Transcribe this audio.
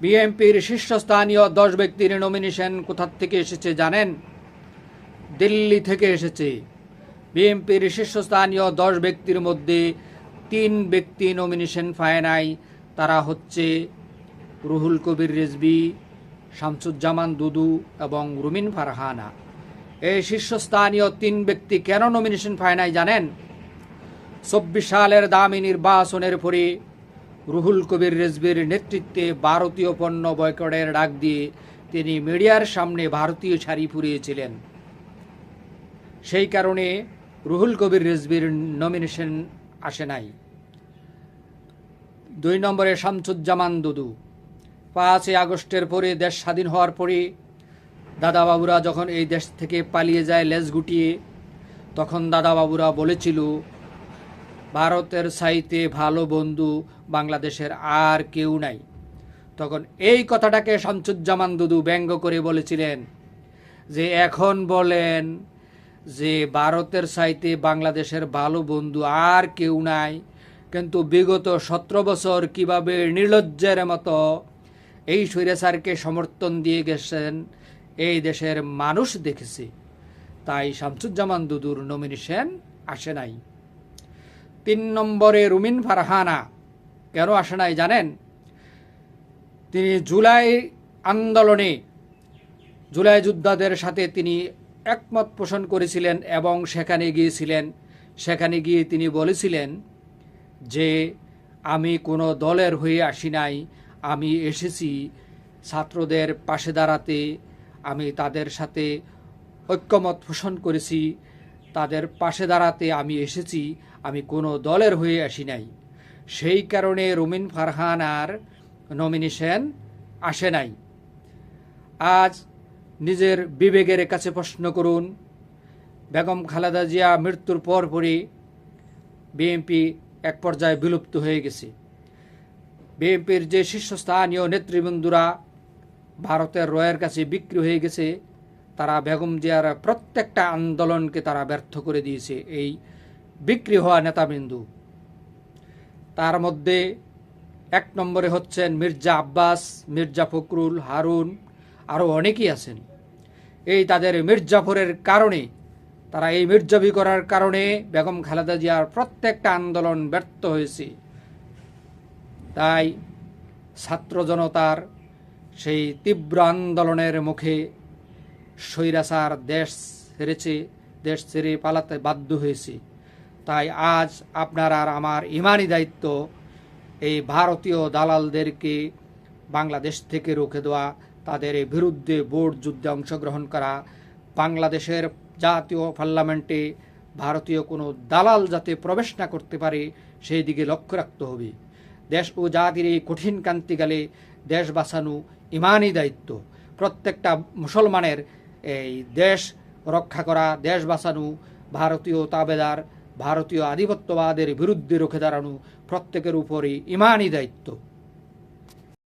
বিএনপির শীর্ষস্থানীয় দশ ব্যক্তির নমিনেশন কোথার থেকে এসেছে জানেন? দিল্লি থেকে এসেছে। বিএনপির শীর্ষস্থানীয় দশ ব্যক্তির মধ্যে তিন ব্যক্তি নমিনেশন পায় নাই। তারা হচ্ছে রুহুল কবির রেজবি শামসুজ্জামান দুদু এবং রুমিন ফারহানা। এই শীর্ষস্থানীয় তিন ব্যক্তি কেন নমিনেশন পায় নাই জানেন? চব্বিশ সালের দামি নির্বাচনের পরে রুহুল কবির রেজবির নেতৃত্বে ভারতীয় পণ্য বয়কটের ডাক দিয়ে তিনি মিডিয়ার সামনে ভারতীয় শাড়ি পুরিয়েছিলেন সেই কারণে রুহুল কবির রেজবির নমিনেশন আসে নাই। দুই নম্বরে শামসুজ্জামান দুদু। পাঁচই আগস্টের পরে দেশ স্বাধীন হওয়ার পরে দাদাবাবুরা যখন এই দেশ থেকে পালিয়ে যায় লেজ গুটিয়ে, তখন দাদাবাবুরা বলেছিল ভারতের সাইতে ভালো বন্ধু বাংলাদেশের আর কেউ নাই। তখন এই কথাটাকে শামসুজ্জামান দুদু ব্যঙ্গ করে বলেছিলেন যে, এখন বলেন যে, ভারতের সাইতে বাংলাদেশের ভালো বন্ধু আর কেউ নাই, কিন্তু বিগত সতেরো বছর কীভাবে নির্লজ্জের মতো এই স্বৈরাচারকে সমর্থন দিয়ে গেছেন, এই দেশের মানুষ দেখেছে। তাই শামসুজ্জামান দুদুর নমিনেশন আসে নাই। তিন নম্বরে রুমিন ফারহানা। কেন আসে নাই জানেন? তিনি জুলাই আন্দোলনে, জুলাই যোদ্ধাদের সাথে তিনি একমত পোষণ করেছিলেন এবং সেখানে গিয়েছিলেন। সেখানে গিয়ে তিনি বলেছিলেন যে, আমি কোনো দলের হয়ে আসি নাই, আমি এসেছি ছাত্রদের পাশে দাঁড়াতে, আমি তাদের সাথে ঐক্যমত পোষণ করেছি, তাদের পাশে দাঁড়াতে আমি এসেছি আমি কোনো দলের হয়ে আসি নাই। সেই কারণে রুমিন ফারহান আর নমিনেশন আসে নাই। আজ নিজের বিবেকের কাছে প্রশ্ন করুন, বেগম খালেদা জিয়া মৃত্যুর পর পরই বিএনপি এক পর্যায়ে বিলুপ্ত হয়ে গেছে। বিএনপির যে শীর্ষস্থানীয় নেতৃবৃন্দুরা ভারতের রয়ের কাছে বিক্রি হয়ে গেছে, তারা বেগম জিয়ার প্রত্যেকটা আন্দোলনকে তারা ব্যর্থ করে দিয়েছে। এই বিক্রি হওয়া নেতাবিন্দু। তার মধ্যে এক নম্বরে হচ্ছেন মির্জা আব্বাস, মির্জা ফখরুল, হারুন আরও অনেকেই আছেন। এই তাদের মির্জাফরের কারণে, তারা এই মির্জাবি করার কারণে বেগম খালেদা জিয়ার প্রত্যেকটা আন্দোলন ব্যর্থ হয়েছে। তাই ছাত্র জনতার সেই তীব্র আন্দোলনের মুখে স্বৈরাচার দেশ ছেড়েছে, দেশ ছেড়ে পালাতে বাধ্য হয়েছে। তাই আজ আপনার আর আমার ইমানি দায়িত্ব এই ভারতীয় দালালদেরকে বাংলাদেশ থেকে রুখে দেওয়া, তাদের এই বিরুদ্ধে বোর্ড যুদ্ধে অংশগ্রহণ করা, বাংলাদেশের জাতীয় পার্লামেন্টে ভারতীয় কোনো দালাল যাতে প্রবেশ না করতে পারে, সেই দিকে লক্ষ্য রাখতে হবে। দেশ ও জাতির এই কঠিন কান্তিকালে দেশ বাঁচানো ইমানই দায়িত্ব। প্রত্যেকটা মুসলমানের এই দেশ রক্ষা করা, দেশ বাঁচানো ভারতীয় তাবেদার ভারতীয় আধিপত্যবাদের বিরুদ্ধে রুখে দাঁড়ানো প্রত্যেকের উপরই ইমানই দায়িত্ব।